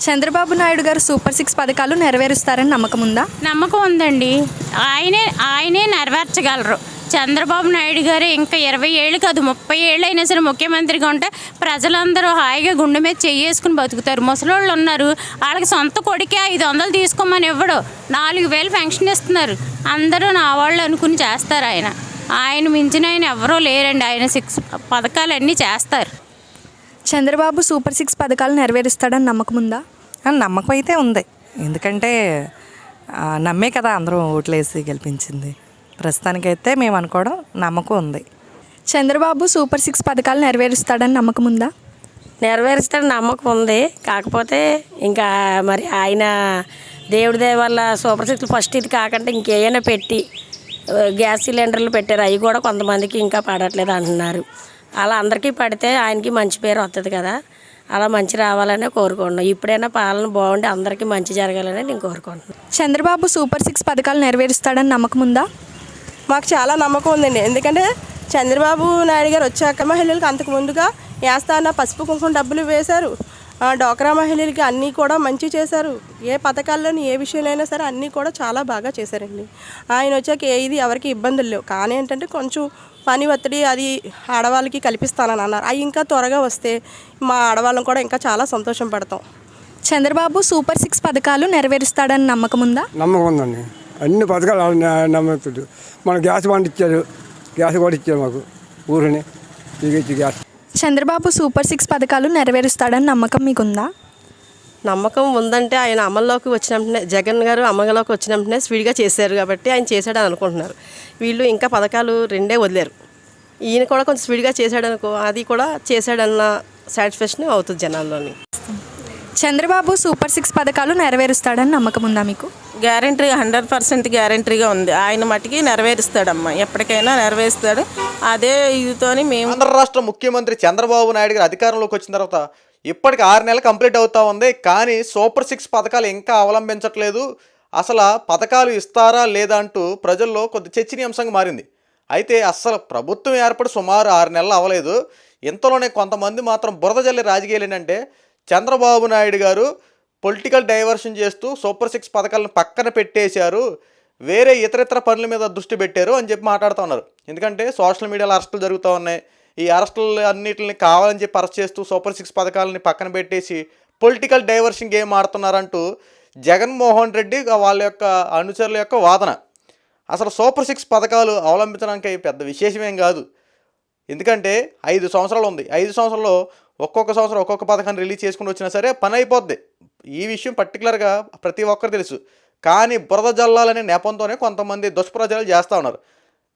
చంద్రబాబు నాయుడు గారు super six పథకాలు నెరవేరుస్తారని నమ్మకం ఉందా? నమ్మకం ఉందండి. ఆయనే ఆయనే నెరవేర్చగలరు. చంద్రబాబు నాయుడు గారు ఇంకా ఇరవై ఏళ్ళు కాదు ముప్పై ఏళ్ళు అయినా సరే ముఖ్యమంత్రిగా ఉంటే ప్రజలందరూ హాయిగా గుండె మీద చేసుకుని బతుకుతారు. ముసలోళ్ళు ఉన్నారు వాళ్ళకి సొంత కొడుకే ఐదు వందలు తీసుకోమని ఇవ్వడు నాలుగు వేలు పెన్షన్ ఇస్తున్నారు. అందరూ నా వాళ్ళు అనుకుని చేస్తారు ఆయన. ఆయన మించిన ఆయన ఎవరూ లేరండి. ఆయన సిక్స్ పథకాలన్నీ చేస్తారు. చంద్రబాబు సూపర్ సిక్స్ పథకాలు నెరవేరుస్తాడని నమ్మకం ఉందా? నమ్మకం అయితే ఉంది. ఎందుకంటే నమ్మే కదా అందరూ ఓట్లేసి గెలిపించింది. ప్రస్తుతానికైతే మేము అనుకోవడం నమ్మకం ఉంది. చంద్రబాబు సూపర్ సిక్స్ పథకాలు నెరవేరుస్తాడని నమ్మకం ఉందా? నెరవేరుస్తాడని నమ్మకం ఉంది. కాకపోతే ఇంకా మరి ఆయన దేవుడి దయ వల్ల సూపర్ సిక్స్ ఫస్ట్ ఇది కాకుండా ఇంకేమైనా పెట్టి గ్యాస్ సిలిండర్లు పెట్టారు. అవి కూడా కొంతమందికి ఇంకా పడట్లేదు అంటున్నారు. అలా అందరికీ పడితే ఆయనకి మంచి పేరు వస్తుంది కదా. అలా మంచి రావాలనే కోరుకుంటున్నాం. ఇప్పుడైనా పాలన బాగుండి అందరికీ మంచి జరగాలని నేను కోరుకుంటున్నాను చంద్రబాబు సూపర్ సిక్స్ పథకాలు నెరవేరుస్తాడని నమ్మకం ఉందా? మాకు చాలా నమ్మకం ఉందండి. ఎందుకంటే చంద్రబాబు నాయుడు గారు వచ్చాక మహిళలకు అంతకు ముందుగా యాస్తాన పసుపు కుంకుమ డబ్బులు వేశారు. డోక్రా మహిళలకి అన్నీ కూడా మంచి చేశారు. ఏ పథకాల్లోని ఏ విషయంలో సరే అన్నీ కూడా చాలా బాగా చేశారండి. ఆయన వచ్చాక ఏ ఇది ఎవరికి ఇబ్బందులు లేవు. కానీ ఏంటంటే కొంచెం పని ఒత్తిడి అది ఆడవాళ్ళకి కల్పిస్తానని అన్నారు. అవి ఇంకా త్వరగా వస్తే మా ఆడవాళ్ళం కూడా ఇంకా చాలా సంతోషం పడతాం. చంద్రబాబు సూపర్ సిక్స్ పథకాలు నెరవేరుస్తాడని నమ్మకం ఉందా? నమ్మకం ఉందండి. అన్ని పథకాలు నమ్ముతాడు మన గ్యాస్ బండ్ ఇచ్చారు గ్యాస్ కూడా ఇచ్చారు మాకు. ఊరిని. గ్యాస్. చంద్రబాబు సూపర్ సిక్స్ పథకాలు నెరవేరుస్తాడని నమ్మకం మీకుందా? నమ్మకం ఉందంటే ఆయన అమల్లోకి వచ్చిన వెంటనే జగన్ గారు అమలులోకి వచ్చిన వెంటనే స్పీడ్గా చేశారు కాబట్టి ఆయన చేశాడని అనుకుంటున్నారు. వీళ్ళు ఇంకా పథకాలు రెండే వదిలేరు. ఈయన కూడా కొంచెం స్పీడ్గా చేశాడనుకో అది కూడా చేశాడన్న సాటిస్ఫాక్షన్ అవుతుంది జనాల్లోని. చంద్రబాబు సూపర్ సిక్స్ పథకాలు నెరవేరుస్తాడని నమ్మకం ఉందా మీకు? గ్యారంటీ హండ్రెడ్ పర్సెంట్ గ్యారంటీగా ఉంది. ఆయన మటుకి నెరవేరుస్తాడమ్మా. ఎప్పటికైనా నెరవేరుస్తాడు. అదే ఇదితోని మేము ఆంధ్ర రాష్ట్ర ముఖ్యమంత్రి చంద్రబాబు నాయుడు గారు అధికారంలోకి వచ్చిన తర్వాత ఇప్పటికి ఆరు నెలలు కంప్లీట్ అవుతూ ఉంది కానీ సూపర్ సిక్స్ పథకాలు ఇంకా అవలంబించట్లేదు. అసలు పథకాలు ఇస్తారా లేదా అంటూ ప్రజల్లో కొద్ది చర్చనీయాంశంగా మారింది. అయితే అస్సలు ప్రభుత్వం ఏర్పడి సుమారు ఆరు నెలలు అవ్వలేదు. ఇంతలోనే కొంతమంది మాత్రం బురద జల్లి రాజకీయాలు ఏంటంటే చంద్రబాబు నాయుడు గారు పొలిటికల్ డైవర్షన్ చేస్తూ సూపర్ సిక్స్ పథకాలను పక్కన పెట్టేశారు. వేరే ఇతర ఇతర పనుల మీద దృష్టి పెట్టారు అని చెప్పి మాట్లాడుతూ ఉన్నారు. ఎందుకంటే సోషల్ మీడియాలో అరెస్టులు జరుగుతూ ఉన్నాయి. ఈ అరెస్టులు అన్నిటిని కావాలని చెప్పి అరెస్ట్ చేస్తూ సూపర్ సిక్స్ పథకాలని పక్కన పెట్టేసి పొలిటికల్ డైవర్షన్ గేమ్ ఆడుతున్నారంటూ జగన్మోహన్ రెడ్డి వాళ్ళ యొక్క అనుచరుల యొక్క వాదన. అసలు సూపర్ సిక్స్ పథకాలు అవలంబించడానికి పెద్ద విశేషమేం కాదు. ఎందుకంటే ఐదు సంవత్సరాలు ఉంది. ఐదు సంవత్సరాల్లో ఒక్కొక్క సంవత్సరం ఒక్కొక్క పథకాన్ని రిలీజ్ చేసుకుని వచ్చినా సరే పని అయిపోద్ది. ఈ విషయం పర్టికులర్గా ప్రతి ఒక్కరు తెలుసు. కానీ బురద జల్లాలనే నెపంతోనే కొంతమంది దుష్ప్రచారాలు చేస్తూ ఉన్నారు.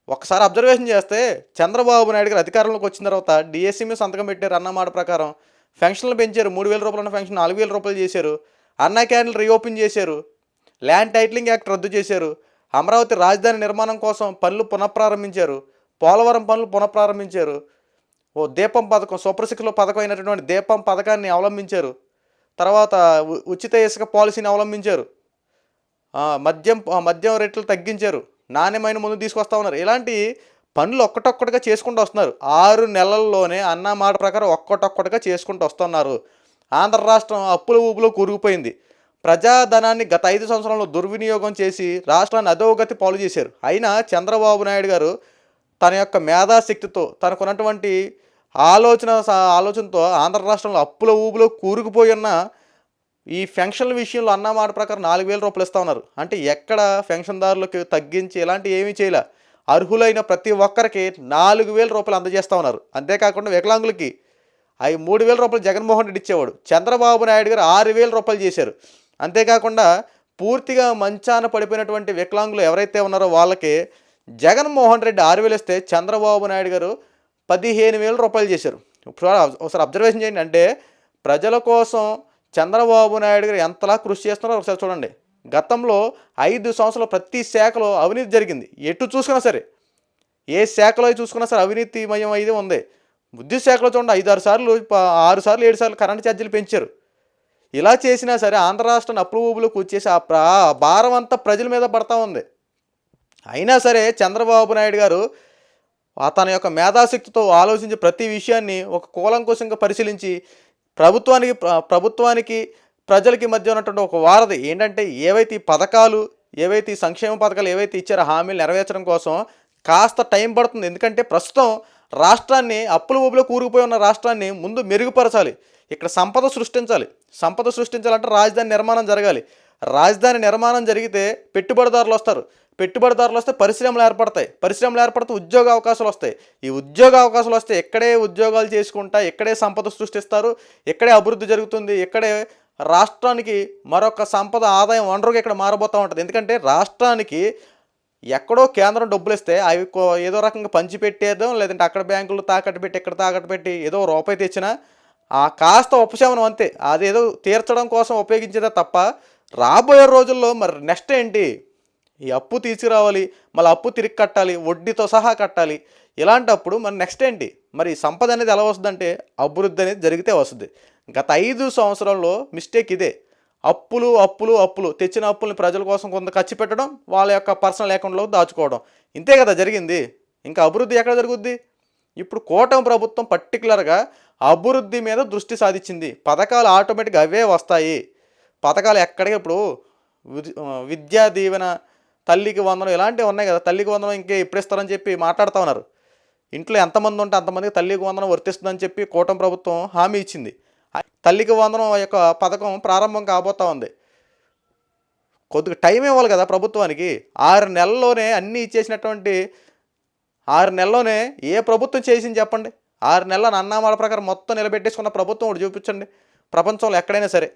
ఒకసారి అబ్జర్వేషన్ చేస్తే చంద్రబాబు నాయుడు గారు అధికారంలోకి వచ్చిన తర్వాత డిఎస్సీ మీద సంతకం పెట్టారు అన్నమాట ప్రకారం. ఫెన్షన్లు పెంచారు మూడు వేల రూపాయల ఫెన్షన్ నాలుగు వేల రూపాయలు చేశారు. అన్న క్యాన్లు రీఓపెన్ చేశారు. ల్యాండ్ టైటిలింగ్ యాక్ట్ రద్దు చేశారు. అమరావతి రాజధాని నిర్మాణం కోసం పనులు పునఃప్రారంభించారు. పోలవరం పనులు పునఃప్రారంభించారు. ఓ దీపం పథకం సూపర్సిక్లో పథకం అయినటువంటి దీపం పథకాన్ని అవలంబించారు. తర్వాత ఉచిత ఇసుక పాలసీని అవలంబించారు. మద్యం మద్యం రేట్లు తగ్గించారు. నాణ్యమైన ముందు తీసుకొస్తా ఉన్నారు. ఇలాంటి పనులు ఒక్కటొక్కటిగా చేసుకుంటూ వస్తున్నారు. ఆరు నెలల్లోనే అన్న మాట ప్రకారం ఒక్కటొక్కటిగా చేసుకుంటూ వస్తున్నారు. ఆంధ్ర రాష్ట్రం అప్పుల ఊపులో కూరుకుపోయింది. ప్రజాధనాన్ని గత ఐదు సంవత్సరంలో దుర్వినియోగం చేసి రాష్ట్రాన్ని అధోగతి పాలు చేశారు. అయినా చంద్రబాబు నాయుడు గారు తన యొక్క మేధాశక్తితో తనకున్నటువంటి ఆలోచన స- ఆలోచనతో ఆంధ్ర రాష్ట్రంలో అప్పుల ఊపులో కూరుకుపోయి ఉన్న ఈ ఫెన్షన్ల విషయంలో అన్న మాట ప్రకారం నాలుగు వేల రూపాయలు ఇస్తా ఉన్నారు. అంటే ఎక్కడ ఫెన్షన్దారులకు తగ్గించి ఇలాంటివి ఏమీ చేయలే. అర్హులైన ప్రతి ఒక్కరికి నాలుగు వేల రూపాయలు అందజేస్తా ఉన్నారు. అంతేకాకుండా వికలాంగులకి అవి మూడు వేల రూపాయలు జగన్మోహన్ రెడ్డి ఇచ్చేవాడు. చంద్రబాబు నాయుడు గారు ఆరు వేల రూపాయలు చేశారు. అంతేకాకుండా పూర్తిగా మంచాన పడిపోయినటువంటి వికలాంగులు ఎవరైతే ఉన్నారో వాళ్ళకి జగన్మోహన్ రెడ్డి ఆరు వేలు ఇస్తే చంద్రబాబు నాయుడు గారు పదిహేను వేల రూపాయలు చేశారు. ఇప్పుడు ఒకసారి అబ్జర్వేషన్ చేయండి. అంటే ప్రజల కోసం చంద్రబాబు నాయుడు గారు ఎంతలా కృషి చేస్తున్నారో ఒకసారి చూడండి. గతంలో ఐదు సంవత్సరాలు ప్రతి శాఖలో అవినీతి జరిగింది. ఎటు చూసుకున్నా సరే. ఏ శాఖలో చూసుకున్నా సరే అవినీతిమయం అయితే ఉంది. విద్యుత్ శాఖలో చూడండి ఐదు ఆరు సార్లు ఆరు సార్లు ఏడు సార్లు కరెంట్ ఛార్జీలు పెంచారు. ఇలా చేసినా సరే ఆంధ్ర రాష్ట్రాన్ని అప్రూవబుల్కి వచ్చేసి ఆ భారం అంతా ప్రజల మీద పడతా ఉంది. అయినా సరే చంద్రబాబు నాయుడు గారు తన యొక్క మేధాశక్తితో ఆలోచించి ప్రతి విషయాన్ని ఒక కూలంకోశంగా పరిశీలించి ప్రభుత్వానికి ప్రభుత్వానికి ప్రజలకి మధ్య ఉన్నటువంటి ఒక వారధి ఏంటంటే ఏవైతే ఈ పథకాలు ఏవైతే ఈ సంక్షేమ పథకాలు ఏవైతే ఇచ్చారో హామీలు నెరవేర్చడం కోసం కాస్త టైం పడుతుంది. ఎందుకంటే ప్రస్తుతం రాష్ట్రాన్ని అప్పుల ఊబిలో కూరుకుపోయి ఉన్న రాష్ట్రాన్ని ముందు మెరుగుపరచాలి. ఇక్కడ సంపద సృష్టించాలి. సంపద సృష్టించాలంటే రాజధాని నిర్మాణం జరగాలి. రాజధాని నిర్మాణం జరిగితే పెట్టుబడిదారులు వస్తారు. పెట్టుబడిదారులు వస్తే పరిశ్రమలు ఏర్పడతాయి. పరిశ్రమలు ఏర్పడితే ఉద్యోగ అవకాశాలు వస్తాయి. ఈ ఉద్యోగ అవకాశాలు వస్తే ఎక్కడే ఉద్యోగాలు చేసుకుంటా ఎక్కడే సంపద సృష్టిస్తారు ఎక్కడే అభివృద్ధి జరుగుతుంది ఎక్కడే రాష్ట్రానికి మరొక సంపద ఆదాయం వనరుగా ఇక్కడ మారబోతూ ఉంటుంది. ఎందుకంటే రాష్ట్రానికి ఎక్కడో కేంద్రం డబ్బులు ఇస్తే అవి ఏదో రకంగా పంచిపెట్టేదో లేదంటే అక్కడ బ్యాంకులు తాకట్టు పెట్టి ఇక్కడ తాకట్టు పెట్టి ఏదో రూపాయి తెచ్చినా ఆ కాస్త ఉపశమనం అంతే. అదేదో తీర్చడం కోసం ఉపయోగించేదే తప్ప రాబోయే రోజుల్లో మరి నెక్స్ట్ ఏంటి? ఈ అప్పు తీసుకురావాలి మళ్ళీ అప్పు తిరిగి కట్టాలి వడ్డీతో సహా కట్టాలి. ఇలాంటప్పుడు మన నెక్స్ట్ ఏంటి? మరి సంపద అనేది ఎలా వస్తుందంటే అభివృద్ధి అనేది జరిగితే వస్తుంది. గత ఐదు సంవత్సరంలో మిస్టేక్ ఇదే. అప్పులు అప్పులు అప్పులు. తెచ్చిన అప్పుల్ని ప్రజల కోసం కొంత ఖర్చు పెట్టడం వాళ్ళ యొక్క పర్సనల్ అకౌంట్లో దాచుకోవడం. ఇంతే కదా జరిగింది. ఇంకా అభివృద్ధి ఎక్కడ జరుగుద్ది? ఇప్పుడు కూటమి ప్రభుత్వం పర్టికులర్గా అభివృద్ధి మీద దృష్టి సాధించింది. పథకాలు ఆటోమేటిక్గా అవే వస్తాయి. పథకాలు ఎక్కడికి ఇప్పుడు విద్యా దీవెన తల్లికి వందనం ఇలాంటివి ఉన్నాయి కదా తల్లికి వందనం ఇంకే ఇప్పుడు చెప్పి మాట్లాడుతూ ఉన్నారు. ఇంట్లో ఎంతమంది ఉంటే అంతమందికి తల్లికి వందనం వర్తిస్తుందని చెప్పి కూటమి ప్రభుత్వం హామీ ఇచ్చింది. తల్లికి వందనం యొక్క పథకం ప్రారంభం కాబోతా ఉంది. కొద్దిగా టైం ఇవ్వాలి కదా ప్రభుత్వానికి. ఆరు నెలల్లోనే అన్నీ ఇచ్చేసినటువంటి ఆరు నెలల్లోనే ఏ ప్రభుత్వం చేసింది చెప్పండి? ఆరు నెలల అన్నామాల ప్రకారం మొత్తం నిలబెట్టేసుకున్న ప్రభుత్వం ఒకటి చూపించండి. ప్రపంచంలో ఎక్కడైనా సరే.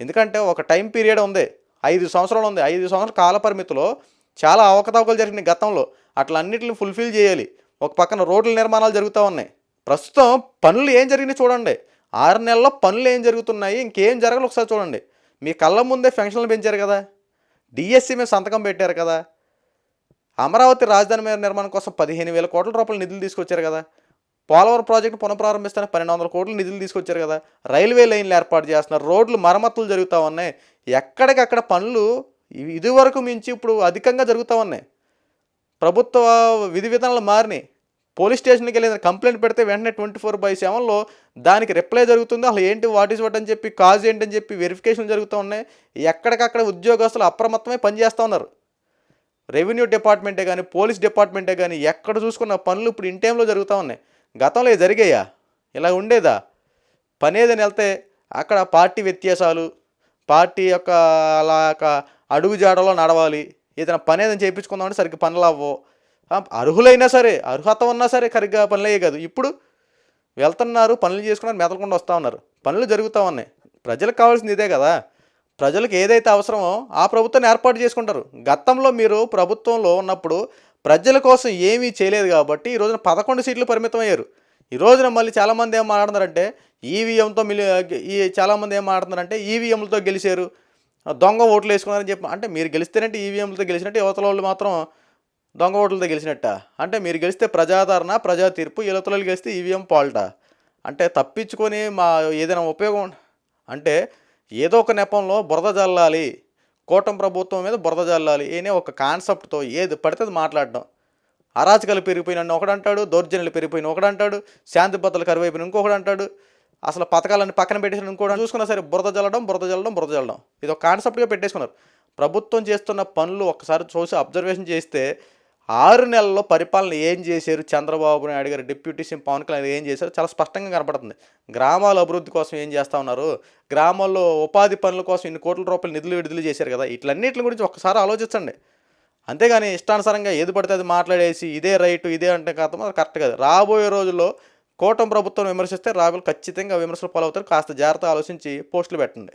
ఎందుకంటే ఒక టైం పీరియడ్ ఉంది. ఐదు సంవత్సరాలు ఉంది. ఐదు సంవత్సరాల కాల పరిమితిలో చాలా అవకతవకలు జరిగినాయి గతంలో. అట్లా అన్నిటిని ఫుల్ఫిల్ చేయాలి. ఒక పక్కన రోడ్ల నిర్మాణాలు జరుగుతూ ఉన్నాయి. ప్రస్తుతం పనులు ఏం జరిగినాయి చూడండి. ఆరు నెలల్లో పనులు ఏం జరుగుతున్నాయి ఇంకేం జరగాలి ఒకసారి చూడండి. మీ కళ్ళ ముందే ఫెన్షన్లు పెంచారు కదా. డిఎస్సి మీద సంతకం పెట్టారు కదా. అమరావతి రాజధాని మీద నిర్మాణం కోసం పదిహేను వేల కోట్ల రూపాయల నిధులు తీసుకొచ్చారు కదా. పోలవరం ప్రాజెక్టు పునఃప్రారంభిస్తానే పన్నెండు వందల కోట్లు నిధులు తీసుకొచ్చారు కదా. రైల్వే లైన్లు ఏర్పాటు చేస్తున్నారు. రోడ్లు మరమ్మతులు జరుగుతూ ఉన్నాయి. ఎక్కడికక్కడ పనులు ఇదివరకు మించి ఇప్పుడు అధికంగా జరుగుతూ ఉన్నాయి. ప్రభుత్వ విధి విధానాలు మారినాయి. పోలీస్ స్టేషన్కి వెళ్ళిన కంప్లైంట్ పెడితే వెంటనే ట్వంటీ ఫోర్ బై సెవెన్లో దానికి రిప్లై జరుగుతుంది. అసలు ఏంటి వాట్ ఈస్ వాట్ అని చెప్పి కాజ్ ఏంటని చెప్పి వెరిఫికేషన్ జరుగుతూ ఉన్నాయి. ఎక్కడికక్కడ ఉద్యోగస్తులు అప్రమత్తమై పనిచేస్తూ ఉన్నారు. రెవెన్యూ డిపార్ట్మెంటే కానీ పోలీస్ డిపార్ట్మెంటే కానీ ఎక్కడ చూసుకున్న పనులు ఇప్పుడు ఇన్ టైంలో జరుగుతూ ఉన్నాయి. గతంలో ఇవి జరిగాయా? ఇలా ఉండేదా? పని ఏదని వెళ్తే అక్కడ పార్టీ వ్యత్యాసాలు పార్టీ యొక్క అలా యొక్క అడుగుజాడలో నడవాలి ఏదైనా పని ఏదైనా చేయించుకుందామంటే సరిగ్గా పనులు అవ్వవు. అర్హులైనా సరే అర్హత ఉన్నా సరే సరిగ్గా పనులు అయ్యే కాదు. ఇప్పుడు వెళ్తున్నారు పనులు చేసుకున్నారు మెదలకుండా వస్తూ ఉన్నారు. పనులు జరుగుతూ ఉన్నాయి. ప్రజలకు కావాల్సింది ఇదే కదా. ప్రజలకు ఏదైతే అవసరమో ఆ ప్రభుత్వాన్ని ఏర్పాటు చేసుకుంటారు. గతంలో మీరు ప్రభుత్వంలో ఉన్నప్పుడు ప్రజల కోసం ఏమీ చేయలేదు కాబట్టి ఈ రోజున పదకొండు సీట్లు పరిమితం అయ్యారు. ఈ రోజున మళ్ళీ చాలామంది ఏం మాట్లాడుతున్నారంటే ఈవీఎంతో మిలి ఈ చాలామంది ఏం మాట్లాడుతున్నారంటే ఈవీఎంలతో గెలిచారు దొంగ ఓట్లు వేసుకున్నారని చెప్పి అంటే మీరు గెలిస్తేనంటే ఈవీఎంలతో గెలిచినట్టు యువతల వాళ్ళు మాత్రం దొంగ ఓట్లతో గెలిచినట్ట? అంటే మీరు గెలిస్తే ప్రజాదరణ ప్రజా తీర్పు యువతలు గెలిస్తే ఈవీఎం పాల్ట? అంటే తప్పించుకొని మా ఏదైనా ఉపయోగం అంటే ఏదో ఒక నెపంలో బురద జల్లాలి. కూటమి ప్రభుత్వం మీద బురద జల్లాలి. అనే ఒక కాన్సెప్ట్తో ఏది పడితే అది మాట్లాడడం. అరాచకాలు పెరిగిపోయిన ఒకడంటాడు దౌర్జన్యాలు పెరిగిపోయిన ఒకడంటాడు శాంతి భద్రతలు కరువైపోయిన ఇంకొకడు అంటాడు అసలు పథకాలన్నీ పక్కన పెట్టేసిన ఇంకోటి చూసుకున్నా సరే బురద జల్లడం బురద జల్లడం బురద జల్లడం. ఇది ఒక కాన్సెప్ట్గా పెట్టేసుకున్నారు. ప్రభుత్వం చేస్తున్న పనులు ఒకసారి చూసి అబ్జర్వేషన్ చేస్తే ఆరు నెలల్లో పరిపాలన ఏం చేశారు? చంద్రబాబు నాయుడు గారు డిప్యూటీ సీఎం పవన్ కళ్యాణ్ ఏం చేశారు? చాలా స్పష్టంగా కనపడుతుంది. గ్రామాల అభివృద్ధి కోసం ఏం చేస్తూ ఉన్నారు? గ్రామాల్లో ఉపాధి పనుల కోసం ఇన్ని కోట్ల రూపాయలు నిధులు విడుదల చేశారు కదా? ఇట్లన్నిటి గురించి ఒకసారి ఆలోచించండి. అంతేగాని ఇష్టానుసారంగా ఏది పడితే అది మాట్లాడేసి ఇదే రైటు ఇదే అంటే కాదు కరెక్ట్ కాదు. రాబోయే రోజుల్లో కూటమి ప్రభుత్వం విమర్శిస్తే రాగులు ఖచ్చితంగా విమర్శలు పాలవుతారు. కాస్త జాగ్రత్త ఆలోచించి పోస్టులు పెట్టండి.